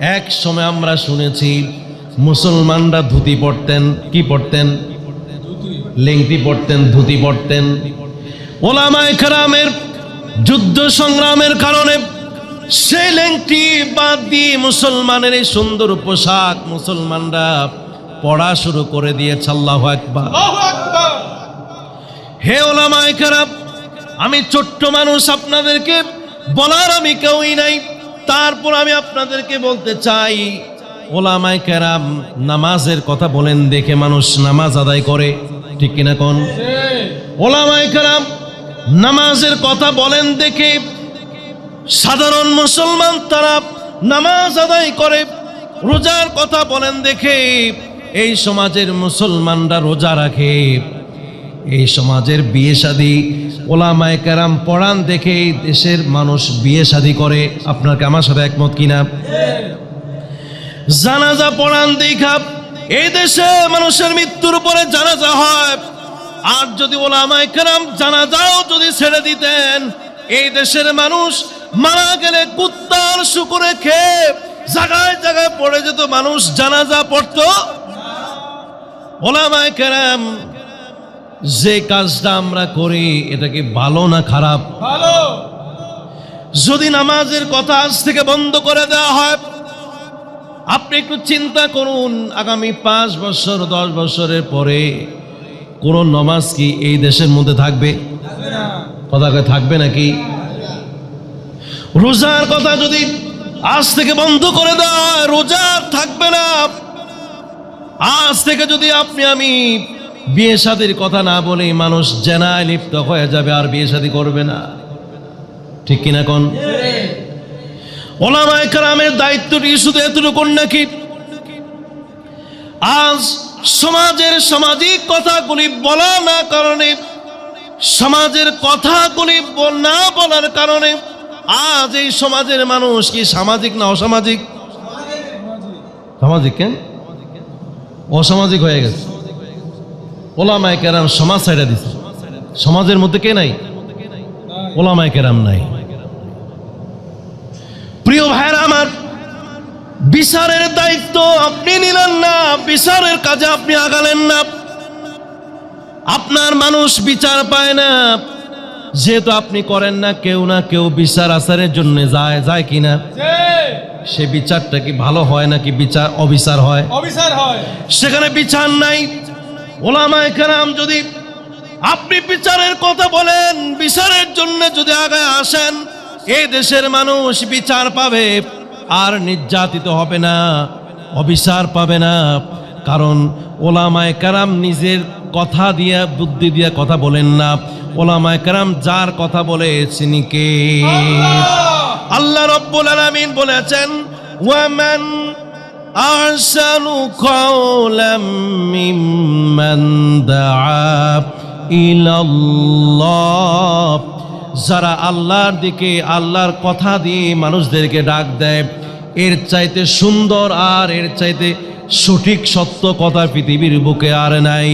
এক সময় আমরা শুনেছি মুসলমানরা ধুতি পড়তেন কি পড়তেন লেংটি পড়তেন ধুতি পড়তেন ওলামায় কেরামের যুদ্ধ সংগ্রামের কারণে সেই লেংটি বাদ দিয়ে মুসলমানের এই সুন্দর পোশাক মুসলমানরা পড়া শুরু করে দিয়েছে আল্লাহ একবার হে ওলামায় কেরাম আমি ছোট্ট মানুষ আপনাদেরকে বলার আমি কেউই নাই। তারপর আমি আপনাদেরকে বলতে চাই, ওলামায় কেরাম, নামাজের কথা বলেন দেখে মানুষ নামাজ আদায় করে, ঠিক কিনা কোন? ওলামায় কেরাম, নামাজের কথা বলেন দেখে সাধারণ মুসলমান তারা নামাজ আদায় করে, রোজার কথা বলেন দেখে এই সমাজের মুসলমানরা রোজা রাখে, এই সমাজের বিয়ে শাদী ওলামায় কেরাম পড়ান দেখে এই দেশের মানুষ বিয়ে শাদী করে। আপনাকে আমার সাথে একমত কিনা? জানাজা পড়ান দেখা। এই দেশে মানুষের মৃত্যুর উপরে জানাজা হয়। আর যদি ওলামায় কেরাম জানাজাও যদি ছেড়ে দিতেন, এই দেশের মানুষ মারা গেলে কুত্তার শুকুরে খেয়ে জায়গায় জায়গায় পড়ে যেত। মানুষ জানাজা পড়তো। ওলামায় কেরাম যে কাজটা আমরা করি এটা কি ভালো না খারাপ? ভালো। যদি নামাজের কথা আজ থেকে বন্ধ করে দেওয়া হয় আপনি একটু চিন্তা করুন আগামী পাঁচ বছর দশ বছরের পরে কোন নমাজ কি এই দেশের মধ্যে থাকবে? কথা থাকবে নাকি? রোজার কথা যদি আজ থেকে বন্ধ করে দেওয়া হয় রোজা থাকবে না। আজ থেকে যদি আপনি আমি বিয়ে শাদির কথা না বলে মানুষ জেনায় লিপ্ত হয়ে যাবে, আর বিয়ে শাদী করবে না। ঠিক কিনা কোন? ওলামায় কারামের দায়িত্বটি শুধু এতটুকু নাকি, আজ সমাজের সামাজিক কথাগুলি বলা না কারণে, সমাজের কথাগুলি না বলার কারণে আজ এই সমাজের মানুষ কি সামাজিক না অসামাজিক? সামাজিক কেন? অসামাজিক হয়ে গেছে। ওলামায় কেরাম সমাজ ছাইড়া দিছে। সমাজের মধ্যে কে নাই? ওলামায় কেরাম নাই। প্রিয় ভাইরা আমার বিচারের দায়িত্ব আপনি নিলেন না বিচারের কাজে আপনি আগালেন না। আপনার মানুষ বিচার পায় না। যেহেতু আপনি করেন না কেউ না কেউ বিচার আচারের জন্য যায় যায় কিনা? সে বিচারটা কি ভালো হয় নাকি বিচার অবিচার হয়? হয়। সেখানে বিচার নাই। ওলামায় কেরাম যদি আপনি বিচারের কথা বলেন বিচারের জন্য যদি আগে আসেন এই দেশের মানুষ বিচার পাবে আর নির্যাতিত হবে না অবিচার পাবে না। কারণ ওলামায় কারাম নিজের কথা দিয়ে বুদ্ধি দিয়ে কথা বলেন না। ওলামায় কারাম যার কথা বলে তিনি কে? আল্লাহ! রব্বুল আলামিন বলেছেন ওয়ামান أحسن قولا ممن دعا إلى الله যারা আল্লাহর দিকে আল্লাহর কথা দিয়ে মানুষদেরকে ডাক দেয় এর চাইতে সুন্দর আর এর চাইতে সঠিক সত্য কথা পৃথিবীর বুকে আর নাই